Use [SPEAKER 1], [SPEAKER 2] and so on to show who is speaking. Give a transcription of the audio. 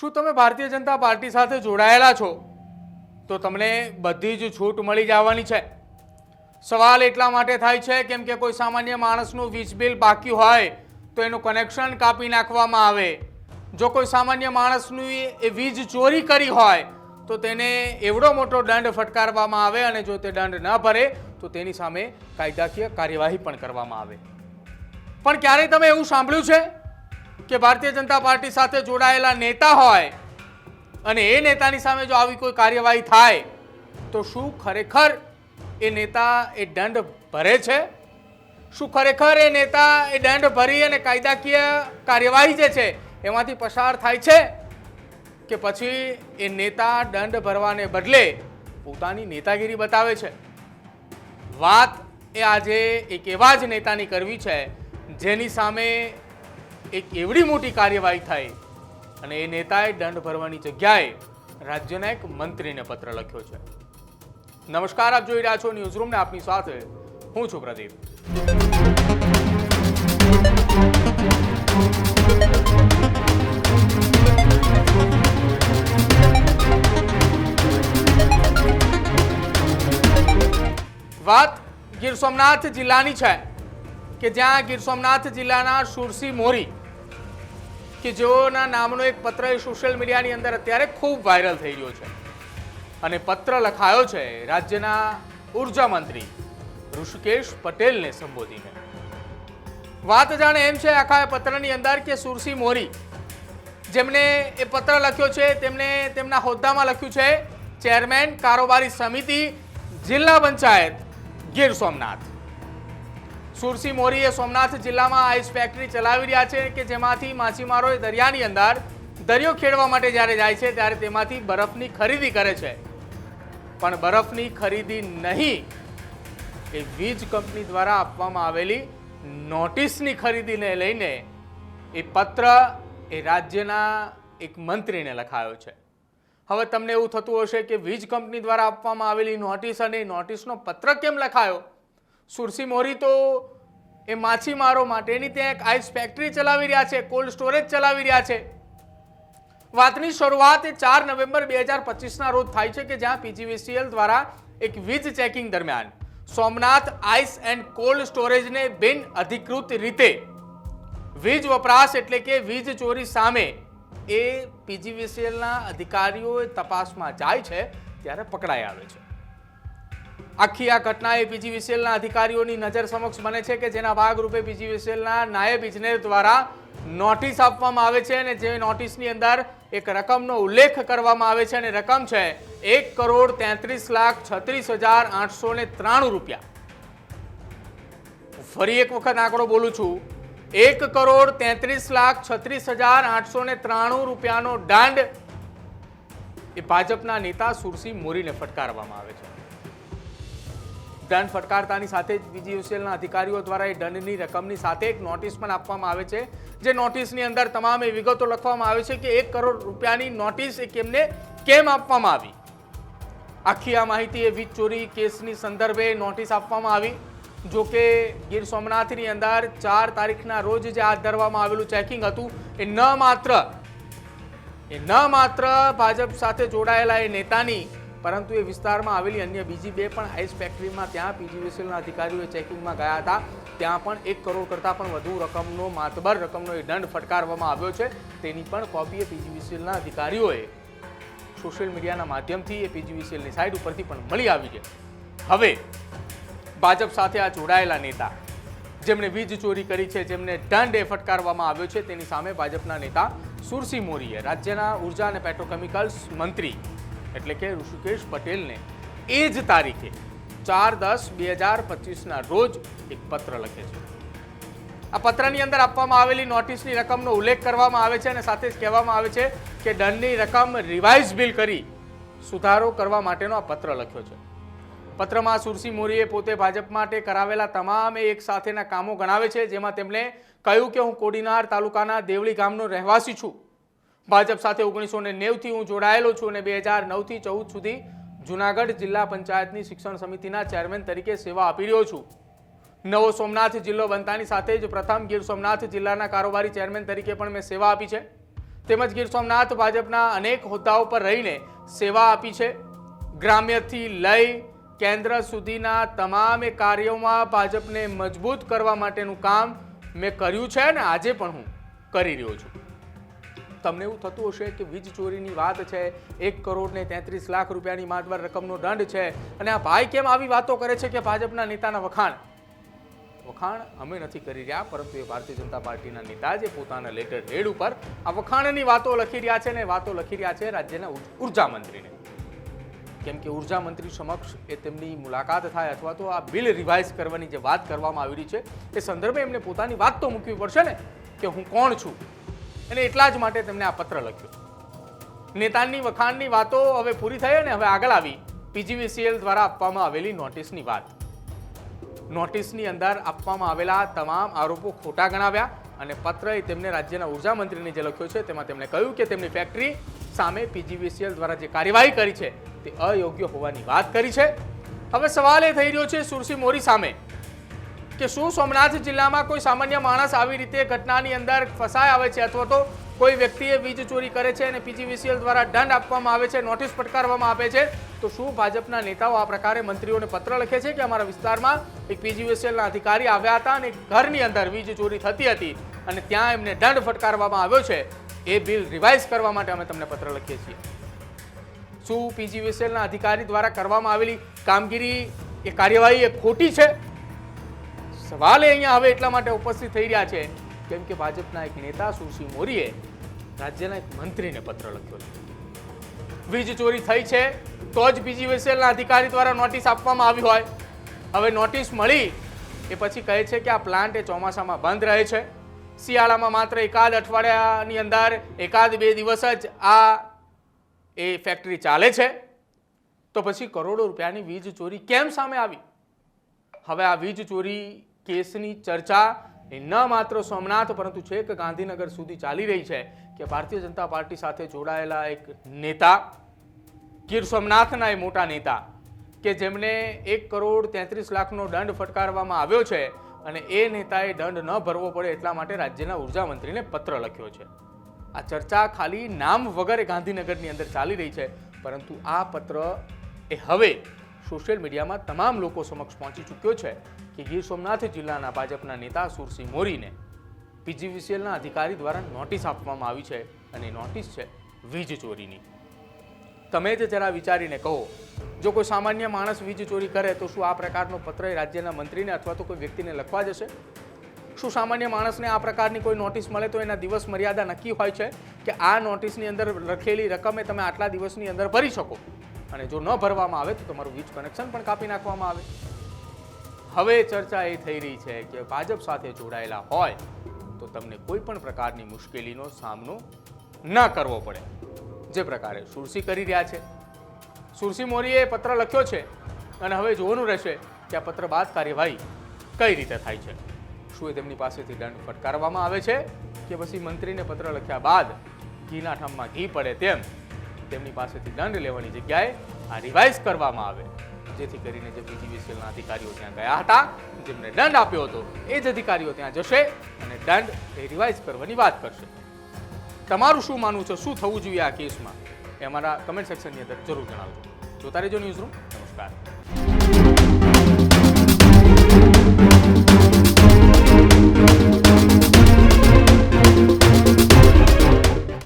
[SPEAKER 1] શું તમે ભારતીય જનતા પાર્ટી સાથે જોડાયેલા છો? તો તમને બધી જ છૂટ મળી જવાની છે. સવાલ એટલા માટે થાય છે, કેમ કે કોઈ સામાન્ય માણસનું વીજ બિલ બાકી હોય, તો એનું કનેક્શન કાપી નાખવામાં આવે. જો કોઈ સામાન્ય માણસનું એ વીજ ચોરી કરી હોય, તો તેને એવડો મોટો દંડ ફટકારવામાં આવે અને જો તે દંડ ન ભરે, તો તેની સામે કાયદાકીય કાર્યવાહી પણ કરવામાં આવે. પણ ક્યારેય તમે એવું સાંભળ્યું છે? કે ભારતીય જનતા પાર્ટી સાથે જોડાયેલા નેતા હોય અને એ નેતાની સામે જો આવી કોઈ કાર્યવાહી થાય, તો શું ખરેખર એ નેતા એ દંડ ભરે છે? શું ખરેખર એ નેતા એ દંડ ભરી અને કાયદાકીય કાર્યવાહી જે છે, એમાંથી પસાર થાય છે? કે પછી એ નેતા દંડ ભરવાને બદલે પોતાની નેતાગીરી બતાવે છે? વાત એ આજે એક એવા જ નેતાની કરવી છે, જેની સામે એક એવડી મોટી કાર્યવાહી થાય અને એ નેતાએ દંડ ભરવાની જગ્યાએ રાજ્યના એક મંત્રીને પત્ર લખ્યો છે. નમસ્કાર, આપ જોઈ રહ્યા છો ન્યૂઝરૂમને આપની સાથે હું છું પ્રદીપ. વાત ગીર સોમનાથ જિલ્લાની છે કે જ્યાં ગીર સોમનાથ જિલ્લાના સુરસી મોરી કે જેઓના નામનો એક પત્ર એ સોશિયલ મીડિયાની અંદર અત્યારે ખૂબ વાયરલ થઈ રહ્યો છે. અને પત્ર લખાયો છે રાજ્યના ઊર્જા મંત્રી ઋષિકેશ પટેલને સંબોધીને. વાત જાણે એમ છે આખા પત્રની અંદર કે સુરસી મોરી, જેમને એ પત્ર લખ્યો છે તેમણે તેમના હોદ્દામાં લખ્યું છે, ચેરમેન કારોબારી સમિતિ, જિલ્લા પંચાયત, ગીર સોમનાથ. સુરસી મોરીએ સોમનાથ જિલ્લામાં આઈસ ફેક્ટરી ચલાવી રહ્યા છે કે જેમાંથી માછીમારો દરિયાની અંદર દરિયો ખેડવા માટે જ્યારે જાય છે ત્યારે તેમાંથી બરફની ખરીદી કરે છે. પણ બરફની ખરીદી નહીં એ વીજ કંપની દ્વારા આપવામાં આવેલી નોટિસની ખરીદીને લઈને એ પત્ર એ રાજ્યના એક મંત્રીને લખાયો છે. હવે તમને એવું થતું હશે કે વીજ કંપની દ્વારા આપવામાં આવેલી નોટિસ અને એ નોટિસનો પત્ર કેમ લખાયો? સુરસી મોરી તો એ માછીમારો માટેની ત્યાં એક આઈસ ફેક્ટરી ચલાવી રહ્યા છે કોલ્ડ સ્ટોરેજ ચલાવી રહ્યા છે. વાતની શરૂઆત એ ચાર નવેમ્બર બે હજાર પચીસના રોજ થાય છે કે જ્યાં પીજીવીસીએલ દ્વારા એક વીજ ચેકિંગ દરમિયાન સોમનાથ આઈસ એન્ડ કોલ્ડ સ્ટોરેજને બિન અધિકૃત રીતે વીજ વપરાશ એટલે કે વીજ ચોરી સામે એ પીજીવીસીએલના અધિકારીઓ તપાસમાં જાય છે, ત્યારે પકડાઈ આવે છે. આખી આ ઘટના એ પીજીવીસીએલના અધિકારીઓની નજર સમક્ષ બને છે કે જેના ભાગરૂપે પીજીવીસીએલના નાયબ ઇજનેર દ્વારા નોટિસ આપવામાં આવે છે અને જે નોટિસની અંદર એક રકમનો ઉલ્લેખ કરવામાં આવે છે અને રકમ છે એક કરોડ તેત્રીસ લાખ છત્રીસ હજાર આઠસો ને ત્રાણું રૂપિયા. ફરી એક વખત આંકડો બોલું છું. એક કરોડ તેત્રીસ લાખ છત્રીસ હજાર આઠસો ને ત્રાણું રૂપિયાનો દાંડ એ ભાજપના નેતા સુરસી મોરીને ફટકારવામાં આવે છે. દંડ ફટકારતાની સાથે જ બીજીયુસીએલના અધિકારીઓ દ્વારા એ દંડની રકમની સાથે એક નોટિસ પણ આપવામાં આવે છે. જે નોટિસની અંદર તમામ એ વિગતો લખવામાં આવે છે કે એક કરોડ રૂપિયાની નોટિસ એ કેમને કેમ આપવામાં આવી? આખી આ માહિતી એ વીજ ચોરી કેસની સંદર્ભે નોટિસ આપવામાં આવી. જો કે ગીર સોમનાથની અંદર ચાર તારીખના રોજ જે હાથ ધરવામાં આવેલું ચેકિંગ હતું, એ ન માત્ર, એ ન માત્ર ભાજપ સાથે જોડાયેલા એ નેતાની પરંતુ એ વિસ્તારમાં આવેલી અન્ય બીજી બે પણ આઈસ ફેક્ટરીમાં ત્યાં પીજીવીસીએલના અધિકારીઓએ ચેકિંગમાં ગયા હતા. ત્યાં પણ એક કરોડ કરતાં પણ વધુ રકમનો માતબર, રકમનો એ દંડ ફટકારવામાં આવ્યો છે. તેની પણ કોપી એ પીજીવીસીએલના અધિકારીઓએ સોશિયલ મીડિયાના માધ્યમથી એ પીજીવીસીએલની સાઇટ ઉપરથી પણ મળી આવી છે. હવે, ભાજપ સાથે આ જોડાયેલા નેતા, જેમણે વીજ ચોરી કરી છે, જેમને દંડ એ ફટકારવામાં આવ્યો છે, તેની સામે ભાજપના નેતા સુરસી મોરીએ, રાજ્યના ઊર્જા અને પેટ્રોકેમિકલ્સ મંત્રી એટલે કે ઋષિકેશ પટેલને એ જ તારીખે ચાર દસ બે હજાર પચીસના રોજ એક પત્ર લખે છે. આ પત્રની અંદર આપવામાં આવેલી નોટિસની રકમનો ઉલ્લેખ કરવામાં આવે છે અને સાથે જ કહેવામાં આવે છે કે દંડની રકમ રિવાઇઝ બિલ કરી સુધારો કરવા માટેનો આ પત્ર લખ્યો છે. પત્રમાં સુરસી મોરીએ પોતે ભાજપ માટે કરાવેલા તમામ એક સાથેના કામો ગણાવે છે, જેમાં તેમણે કહ્યું કે હું કોડીનાર તાલુકાના દેવળી ગામનો રહેવાસી છું. ભાજપ સાથે ઓગણીસો ને નેવથી હું જોડાયેલો છું અને બે હજાર નવથી ચૌદ સુધી જુનાગઢ જિલ્લા પંચાયતની શિક્ષણ સમિતિના ચેરમેન તરીકે સેવા આપી રહ્યો છું. નવો સોમનાથ જિલ્લો બનતાની સાથે જ પ્રથમ ગીર સોમનાથ જિલ્લાના કારોબારી ચેરમેન તરીકે પણ મેં સેવા આપી છે. તેમજ ગીર સોમનાથ ભાજપના અનેક હોદ્દાઓ પર રહીને સેવા આપી છે. ગ્રામ્યથી લઈ કેન્દ્ર સુધીના તમામે કાર્યોમાં ભાજપને મજબૂત કરવા માટેનું કામ મેં કર્યું છે અને આજે પણ હું કરી રહ્યો છું. તમને એવું થતું હશે કે વીજ ચોરીની વાત છે, એક કરોડ ને તેત્રીસ લાખ રૂપિયાની માતબર રકમનો દંડ છે, અને આ ભાઈ કેમ આવી વાતો કરે છે કે ભાજપના નેતાના વખાણ? વખાણ અમે નથી કરી રહ્યા, પરંતુ એ ભારતીય જનતા પાર્ટીના નેતા જે પોતાના લેટર હેડ ઉપર આ વખાણની વાતો લખી રહ્યા છે ને વાતો લખી રહ્યા છે રાજ્યના ઉર- ઊર્જા મંત્રીને. કેમ કે ઊર્જા મંત્રી સમક્ષ એ તેમની મુલાકાત થાય અથવા તો આ બિલ રિવાઇઝ કરવાની જે વાત કરવામાં આવી રહી છે, એ સંદર્ભે એમને પોતાની વાત તો મૂકવી પડશે ને કે હું કોણ છું? અને એટલા જ માટે તેમણે આ પત્ર લખ્યો. નેતાની વખાણની વાતો હવે પૂરી થઈ અને હવે આગળ આવી પીજીવીસીએલ દ્વારા આપવામાં આવેલી નોટિસની વાત. નોટિસની અંદર આપવામાં આવેલા તમામ આરોપો ખોટા ગણાવ્યા અને પત્ર એ તેમને રાજ્યના ઊર્જા મંત્રીને જે લખ્યો છે તેમાં તેમણે કહ્યું કે તેમની ફેક્ટરી સામે પીજીવીસીએલ દ્વારા જે કાર્યવાહી કરી છે તે અયોગ્ય હોવાની વાત કરી છે. હવે સવાલ એ થઈ રહ્યો છે સુરસી મોરી સામે. કે શું સોમનાથ જિલ્લામાં કોઈ સામાન્ય માણસ આવી રીતે ઘટનાની અંદર ફસાય આવે છે અથવા તો કોઈ વ્યક્તિએ વીજ ચોરી કરે છે અને પીજીવીસીએલ દ્વારા દંડ આપવામાં આવે છે, નોટિસ ફટકારવામાં આવે છે, તો શું ભાજપના નેતાઓ આ પ્રકારે મંત્રીઓને પત્ર લખે છે કે અમારા વિસ્તારમાં એક પીજીવીસીએલના અધિકારી આવ્યા હતા અને ઘરની અંદર વીજ ચોરી થતી હતી અને ત્યાં એમને દંડ ફટકારવામાં આવ્યો છે? એ બિલ રિવાઇઝ કરવા માટે અમે તમને પત્ર લખીએ છીએ. શું પીજીવીસીએલના અધિકારી દ્વારા કરવામાં આવેલી કામગીરી એ કાર્યવાહી એ ખોટી છે? સવાલ અહીંયા હવે એટલા માટે ઉપસ્થિત થઈ રહ્યા છે. કેમ કે ભાજપના એક નેતા સુશી મોરીએ રાજ્યના એક મંત્રીને પત્ર લખ્યો છે. વીજ ચોરી થઈ છે, તો જ બીજી વેસેલના અધિકારી દ્વારા નોટિસ આપવામાં આવી હોય. હવે નોટિસ મળી, એ પછી કહે છે કે આ પ્લાન્ટ એ ચોમાસામાં બંધ રહે છે. શિયાળામાં માત્ર એકાદ અઠવાડિયાની અંદર એકાદ બે દિવસ જ આ એ ફેક્ટરી ચાલે છે. તો પછી કરોડો રૂપિયાની વીજ ચોરી કેમ સામે આવી? હવે આ વીજ ચોરી કેસની ચર્ચા એ ન માત્ર સોમનાથ, પરંતુ છેક ગાંધીનગર સુધી ચાલી રહી છે કે ભારતીય જનતા પાર્ટી સાથે જોડાયેલા એક નેતા, ગીર સોમનાથના એ મોટા નેતા, કે જેમને એક કરોડ તેત્રીસ લાખનો દંડ ફટકારવામાં આવ્યો છે અને એ નેતાએ દંડ ન ભરવો પડે એટલા માટે રાજ્યના ઊર્જા મંત્રીને પત્ર લખ્યો છે. આ ચર્ચા ખાલી નામ વગર ગાંધીનગરની અંદર ચાલી રહી છે, પરંતુ આ પત્ર એ હવે સોશિયલ મીડિયામાં તમામ લોકો સમક્ષ પહોંચી ચૂક્યો છે કે ગીર સોમનાથ જિલ્લાના ભાજપના નેતા સુરસિંહ મોરીને પીજીવીસીએલના અધિકારી દ્વારા નોટિસ આપવામાં આવી છે અને નોટિસ છે વીજ ચોરીની. તમે જ જરા વિચારીને કહો, જો કોઈ સામાન્ય માણસ વીજ ચોરી કરે તો શું આ પ્રકારનો પત્ર રાજ્યના મંત્રીને અથવા તો કોઈ વ્યક્તિને લખવા જશે? શું સામાન્ય માણસને આ પ્રકારની કોઈ નોટિસ મળે તો એના દિવસ મર્યાદા નક્કી હોય છે કે આ નોટિસની અંદર લખેલી રકમે તમે આટલા દિવસની અંદર ભરી શકો? અને જો ન ભરવામાં આવે તો તમારું વીજ કનેક્શન પણ કાપી નાખવામાં આવે. હવે ચર્ચા એ થઈ રહી છે કે ભાજપ સાથે જોડાયેલા હોય તો તમને કોઈ પણ પ્રકારની મુશ્કેલીનો સામનો ન કરવો પડે. જે પ્રકારે સુરસી કરી રહ્યા છે. સુરસી મોરીએ પત્ર લખ્યો છે અને હવે જોવાનું રહેશે કે આ પત્ર બાદ કાર્યવાહી કઈ રીતે થાય છે. શું એ તેમની પાસેથી દંડ ફટકારવામાં આવે છે કે પછી મંત્રીને પત્ર લખ્યા બાદ ઘીના ઠામમાં ઘી પડે તેમ? તેમની પાસેથી દંડ લેવાની જગ્યાએ આ રિવાઇઝ કરવામાં આવે. જેથી કરીને જે પીજીવીસીએલના અધિકારીઓ ત્યાં ગયા હતા, જેમને દંડ આપ્યો હતો, એ જ અધિકારીઓ ત્યાં જશે અને દંડ એ રિવાઇઝ કરવાની વાત કરશે. તમારું શું માનવું છે? શું થવું જોઈએ આ કેસમાં? એ અમારા કમેન્ટ સેક્શનની અંદર જરૂર જણાવજો. જોતા રહેજો ન્યૂઝ રૂમ નમસ્કાર.